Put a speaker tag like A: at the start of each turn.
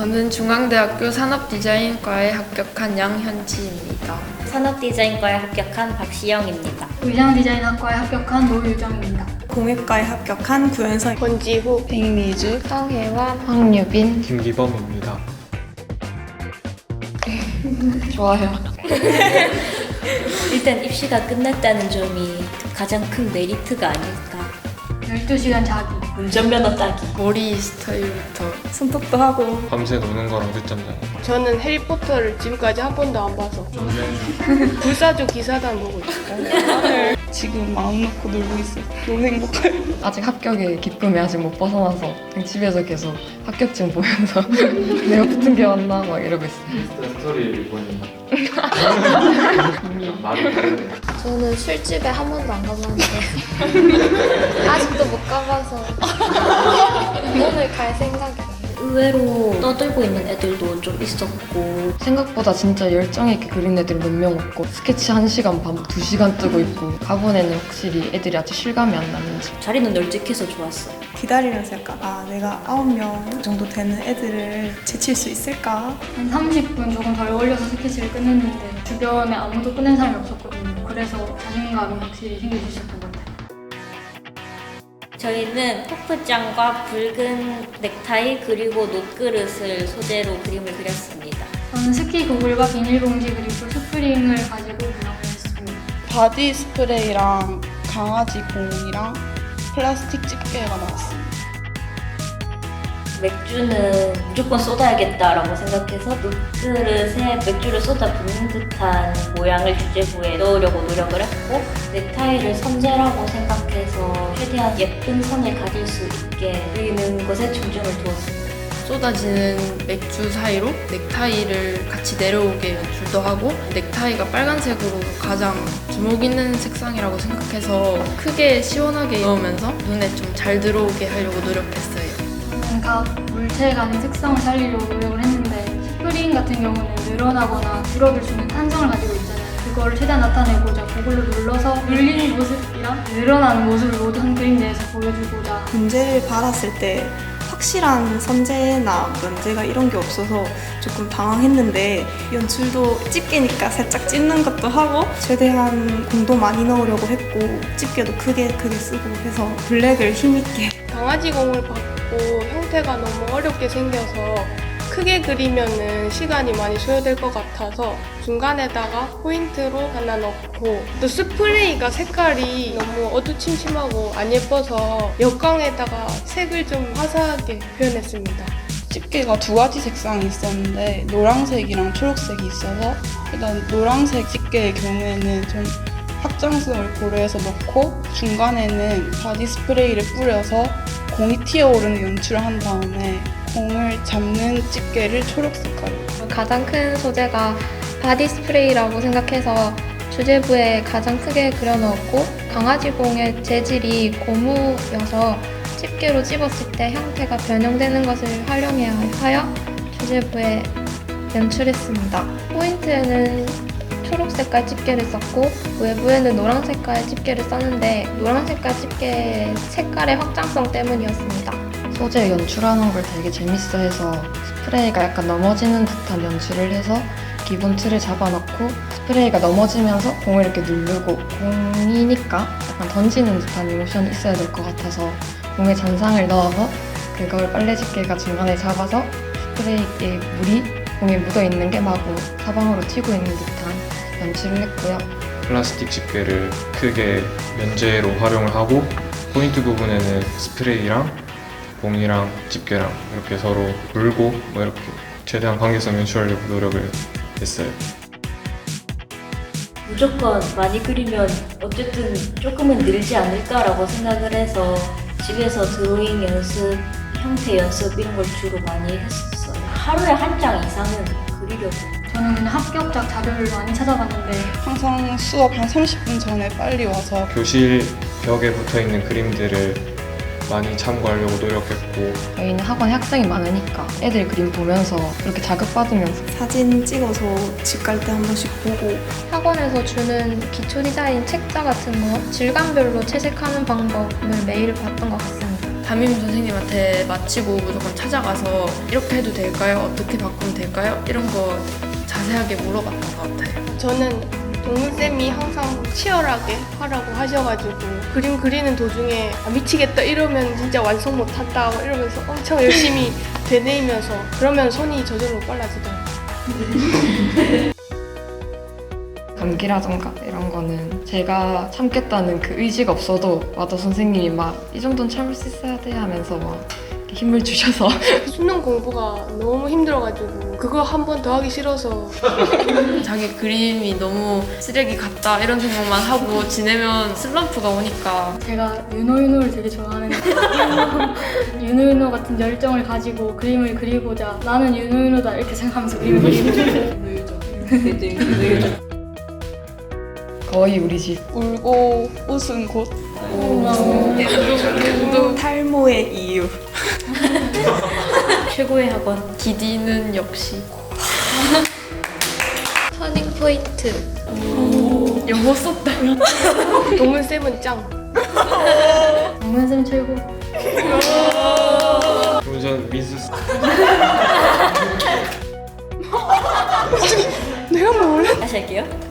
A: 저는 중앙대학교 산업디자인과에 합격한 양현지입니다.
B: 산업디자인과에 합격한 박시영입니다.
C: 의상 디자인학과에 합격한 노유정입니다.
D: 공예과에 합격한 구현성
E: 권지후
D: 백미주
A: 서혜와 황유빈
F: 김기범입니다.
A: 좋아요.
B: 일단 입시가 끝났다는 점이 가장 큰 메리트가 아닐까.
C: 12시간 자기.
B: 운전면허 따기.
A: 머리 스타일부터
D: 손톱도 하고
F: 밤새 노는 거랑 끝점잖아.
E: 저는 해리포터를 지금까지 한 번도 안 봐서 불사조 기사단 보고 있어요.
D: 지금 마음 놓고 놀고 있어. 너무 행복해.
G: 아직 합격의 기쁨이 아직 못 벗어나서 그냥 집에서 계속 합격증 보면서 내가 붙은 게 맞나 막 이러고 있어요.
F: 소리 보니 말이.
H: 저는 술집에 한 번도 안 가봤는데 아직도 못 가봐서 오늘 갈 생각이에요.
B: 의외로 떠들고 있는 애들도 좀 있었고
G: 생각보다 진짜 열정 있게 그린 애들이 몇명 없고 스케치 1시간 반, 2시간 뜨고 있고 가본에는 확실히 애들이 아직 실감이 안 나는지
B: 자리는 널찍해서 좋았어요.
D: 기다리면서 약간 아 내가 아홉 명 정도 되는 애들을 제칠 수 있을까?
C: 한 30분 조금 덜 걸려서 스케치를 끝냈는데 주변에 아무도 끝낸 사람이 없었거든요. 그래서 자신감이 확실히 있었던 것 같아요.
B: 저희는 퍼프장과 붉은 넥타이 그리고 노그릇을 소재로 그림을 그렸습니다.
C: 저는 스키 고글과 비닐봉지 그리고 스프링을 가지고 구성을 했습니다.
I: 바디 스프레이랑 강아지 공이랑 플라스틱 집게가 나왔어요.
B: 맥주는 무조건 쏟아야겠다라고 생각해서 노그릇에 맥주를 쏟아 붓는 듯한 모양을 주제부에 넣으려고 노력을 했고 넥타이를 선재라고 생각해서 최대한 예쁜 선을 가질 수 있게 그리는 것에 중점을 두었습니다.
A: 쏟아지는 맥주 사이로 넥타이를 같이 내려오게 연출도 하고 넥타이가 빨간색으로 가장 주목 있는 색상이라고 생각해서 크게 시원하게 넣으면서 눈에 좀 잘 들어오게 하려고 노력했어요.
C: 각 물체 간의 특성을 살리려고 노력을 했는데 스프링 같은 경우는 늘어나거나 줄어들 수 있는 탄성을 가지고 있잖아요. 그거를 최대한 나타내고자 고글로 눌러서 눌리는 모습이랑 늘어나는 모습을 모두 한 그림 내에서 보여주고자
D: 문제를 받았을 때 확실한 선재나 면제가 이런 게 없어서 조금 당황했는데 연출도 집게니까 살짝 찝는 것도 하고 최대한 공도 많이 넣으려고 했고 집게도 크게 크게 쓰고 해서 블랙을 힘있게
E: 강아지 공을 받고 형태가 너무 어렵게 생겨서 크게 그리면은 시간이 많이 소요될 것 같아서 중간에다가 포인트로 하나 넣고 또 스프레이가 색깔이 너무 어두침침하고 안 예뻐서 역광에다가 색을 좀 화사하게 표현했습니다.
I: 집게가 두 가지 색상이 있었는데 노란색이랑 초록색이 있어서 일단 노란색 집게의 경우에는 좀 확장성을 고려해서 넣고 중간에는 바디 스프레이를 뿌려서 공이 튀어오르는 연출을 한 다음에 공을 잡는 집게를 초록 색깔로
H: 가장 큰 소재가 바디 스프레이라고 생각해서 주제부에 가장 크게 그려넣었고 강아지 공의 재질이 고무여서 집게로 집었을 때 형태가 변형되는 것을 활용해야 하여 주제부에 연출했습니다. 포인트에는 초록 색깔 집게를 썼고 외부에는 노란 색깔 집게를 썼는데 노란 색깔 집게 색깔의 확장성 때문이었습니다.
G: 소재 연출하는 걸 되게 재밌어 해서 스프레이가 약간 넘어지는 듯한 연출을 해서 기본 틀을 잡아놓고 스프레이가 넘어지면서 공을 이렇게 누르고 공이니까 약간 던지는 듯한 모션이 있어야 될 것 같아서 공에 잔상을 넣어서 그걸 빨래 집게가 중간에 잡아서 스프레이에 물이 공에 묻어 있는 게 마구 사방으로 튀고 있는 듯한 연출을 했고요.
F: 플라스틱 집게를 크게 면제로 활용을 하고 포인트 부분에는 스프레이랑 봉이랑 집게랑 이렇게 서로 물고 뭐 이렇게 최대한 관계성 연출하려고 노력을 했어요.
B: 무조건 많이 그리면 어쨌든 조금은 늘지 않을까라고 생각을 해서 집에서 드로잉 연습, 형태 연습 이런 걸 주로 많이 했었어요. 하루에 한 장 이상은 그리려고.
C: 저는 합격작 자료를 많이 찾아봤는데
I: 항상 수업 한 30분 전에 빨리 와서
F: 교실 벽에 붙어 있는 그림들을 많이 참고하려고 노력했고
G: 저희는 학원에 학생이 많으니까 애들 그림 보면서 이렇게 자극받으면서
D: 사진 찍어서 집 갈 때 한 번씩 보고
H: 학원에서 주는 기초 디자인 책자 같은 거 질감별로 채색하는 방법을 매일 봤던 것 같습니다.
A: 담임 선생님한테 마치고 무조건 찾아가서 이렇게 해도 될까요? 어떻게 바꾸면 될까요? 이런 거 자세하게 물어봤던 것 같아요.
E: 저는 동문쌤이 항상 치열하게 하라고 하셔가지고 그림 그리는 도중에 아, 미치겠다 이러면 진짜 완성 못한다 막 이러면서 엄청 열심히 되뇌이면서 그러면 손이 저절로 빨라지더라고요.
G: 감기라던가 이런 거는 제가 참겠다는 그 의지가 없어도 와도 선생님이 막 이 정도는 참을 수 있어야 돼 하면서 막 힘을 주셔서.
E: 수능 공부가 너무 힘들어가지고 그거 한 번 더 하기 싫어서.
A: 자기 그림이 너무 쓰레기 같다 이런 생각만 하고 지내면 슬럼프가 오니까.
C: 제가 윤호윤호를 되게 좋아하는데 윤호윤호 같은 열정을 가지고 그림을 그리고자 나는 윤호윤호다 이렇게 생각하면서 그림을 그리고
G: 거의 우리 집.
I: 울고 웃은 곳.
D: 탈모의 이유.
B: 최고의 학원.
A: 기디는 역시
H: 터닝 포인트.
A: 영어 썼다.
E: 동문 쌤은 짱.
C: 정면쌤 최고
F: 그럼 전 민수
B: 다시 할게요.